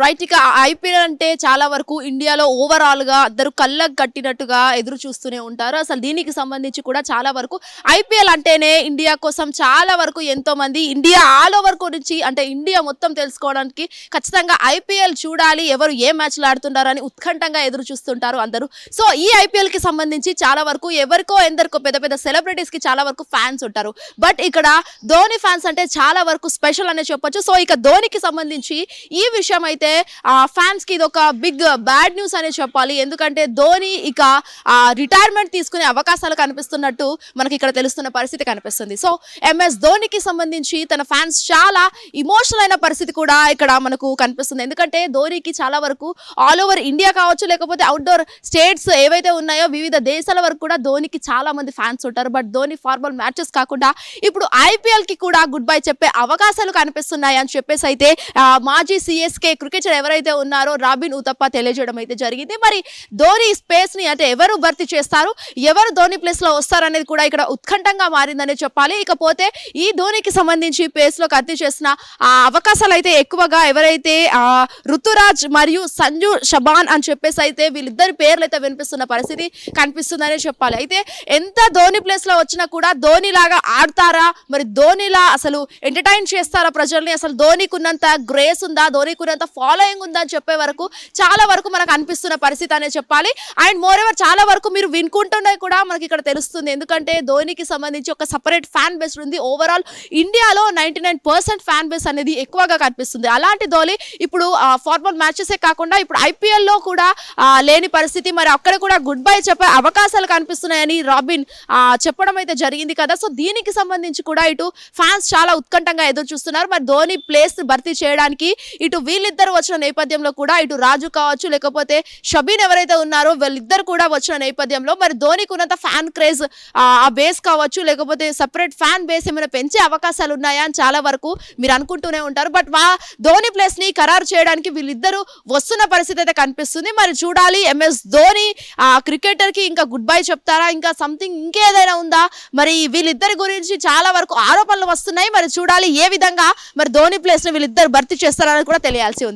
Right ఇక IPL అంటే చాలా వరకు ఇండియాలో ఓవరాల్గా అందరూ కళ్ళకు కట్టినట్టుగా ఎదురు చూస్తూనే ఉంటారు. అసలు దీనికి సంబంధించి కూడా చాలా వరకు ఐపీఎల్ అంటేనే ఇండియా కోసం చాలా వరకు ఎంతో మంది ఇండియా ఆల్ ఓవర్ గురించి అంటే ఇండియా మొత్తం తెలుసుకోవడానికి ఖచ్చితంగా ఐపీఎల్ చూడాలి ఎవరు ఏ మ్యాచ్లు ఆడుతున్నారని ఉత్కంఠంగా ఎదురు చూస్తుంటారు అందరూ. సో ఈ ఐపీఎల్కి సంబంధించి చాలా వరకు ఎవరికో ఎందరికో పెద్ద పెద్ద సెలబ్రిటీస్కి చాలా వరకు ఫ్యాన్స్ ఉంటారు. బట్ ఇక్కడ ధోని ఫ్యాన్స్ అంటే చాలా వరకు స్పెషల్ అనే చెప్పొచ్చు. సో ఇక ధోనికి సంబంధించి ఈ విషయం అయితే ఫ్యాన్స్కి ఇది ఒక బిగ్ బ్యాడ్ న్యూస్ అనే చెప్పాలి. ఎందుకంటే ధోని ఇక రిటైర్మెంట్ తీసుకునే అవకాశాలు కనిపిస్తున్నట్టు మనకి ఇక్కడ తెలుస్తున్న పరిస్థితి కనిపిస్తుంది. సో ఎంఎస్ ధోనికి సంబంధించి తన ఫ్యాన్స్ చాలా ఇమోషనల్ అయిన పరిస్థితి కూడా ఇక్కడ మనకు కనిపిస్తుంది. ఎందుకంటే ధోనికి చాలా వరకు ఆల్ ఓవర్ ఇండియా కావచ్చు లేకపోతే అవుట్డోర్ స్టేట్స్ ఏవైతే ఉన్నాయో వివిధ దేశాల వరకు కూడా ధోనికి చాలా మంది ఫ్యాన్స్ ఉంటారు. బట్ ధోని ఫార్మల్ మ్యాచెస్ కాకుండా ఇప్పుడు ఐపీఎల్కి కూడా గుడ్ బై చెప్పే అవకాశాలు కనిపిస్తున్నాయి అని చెప్పేసి అయితే మాజీ సిఎస్కే క్రికెటర్ ఎవరైతే ఉన్నారో రాబిన్ ఉతప్ప తెలియజేయడం అయితే జరిగింది. మరి ధోని స్పేస్ని అంటే ఎవరు భర్తీ చేస్తారు? ఎవరు ధోని ప్లేస్లో వస్తారనేది కూడా ఇక్కడ ఉత్కంఠంగా మారిందనే చెప్పాలి. ఇకపోతే ఈ ధోనికి సంబంధించి పేస్లో కత్తి చేసిన ఆ అవకాశాలు అయితే ఎక్కువగా ఎవరైతే ఆ, ఋతురాజ్ మరియు సంజు షబాన్ అని చెప్పేసి అయితే వీళ్ళిద్దరి పేర్లు అయితే వినిపిస్తున్న పరిస్థితి కనిపిస్తుందనే చెప్పాలి. అయితే ఎంత ధోని ప్లేస్లో వచ్చినా కూడా ధోని లాగా ఆడతారా? మరి ధోనిలా అసలు ఎంటర్టైన్ చేస్తారా ప్రజల్ని? అసలు ధోనికి ఉన్నంత గ్రేస్ ఉందా? ధోనికి ఉన్నంత ఫాలోయింగ్ ఉందని చెప్పే వరకు చాలా వరకు మనకు అనిపిస్తున్న పరిస్థితి అనే చెప్పాలి. అండ్ మోర్ ఎవర్ చాలా వరకు మీరు వినుకుంటున్నా కూడా మనకి ఇక్కడ తెలుస్తుంది. ఎందుకంటే ధోనికి సంబంధించి ఒక సపరేట్ ఫ్యాన్ బేస్ ఉంది. ఓవరాల్ ఇండియాలో ninety nine percent fan base అనేది ఎక్కువగా కనిపిస్తుంది. అలాంటి ధోని ఇప్పుడు ఫార్మల్ మ్యాచెసే కాకుండా ఇప్పుడు ఐపీఎల్లో కూడా లేని పరిస్థితి. మరి అక్కడ కూడా గుడ్ బై చెప్పే అవకాశాలు కనిపిస్తున్నాయని రాబిన్ చెప్పడం అయితే జరిగింది కదా. సో దీనికి సంబంధించి కూడా ఇటు ఫ్యాన్స్ చాలా ఉత్కంఠంగా ఎదురు చూస్తున్నారు మరి ధోని ప్లేస్ భర్తీ చేయడానికి ఇటు వీళ్ళిద్దరు వచ్చిన నేపథ్యంలో కూడా ఇటు రాజు కావచ్చు లేకపోతే షబీన్ ఎవరైతే ఉన్నారో వీళ్ళిద్దరు కూడా వచ్చిన నేపథ్యంలో మరి ధోనికి ఉన్నంత ఫ్యాన్ క్రేజ్ ఆ బేస్ కావచ్చు లేకపోతే సపరేట్ ఫ్యాన్ బేస్ ఏమైనా పెంచే అవకాశాలు ఉన్నాయా అని చాలా వరకు మీరు అనుకుంటూనే ఉంటారు. బట్ మా ధోని ప్లేస్ని ఖరారు చేయడానికి వీళ్ళిద్దరూ వస్తున్న పరిస్థితి అయితే కనిపిస్తుంది. మరి చూడాలి ఎంఎస్ ధోని ఆ క్రికెటర్కి ఇంకా గుడ్ బై చెప్తారా? ఇంకా సంథింగ్ ఇంకేదైనా ఉందా? మరి వీళ్ళిద్దరి గురించి చాలా వరకు ఆరోపణలు వస్తున్నాయి. మరి చూడాలి ఏ విధంగా మరి ధోని ప్లేస్ని వీళ్ళిద్దరు భర్తీ చేస్తారని కూడా తెలియాల్సి ఉంది.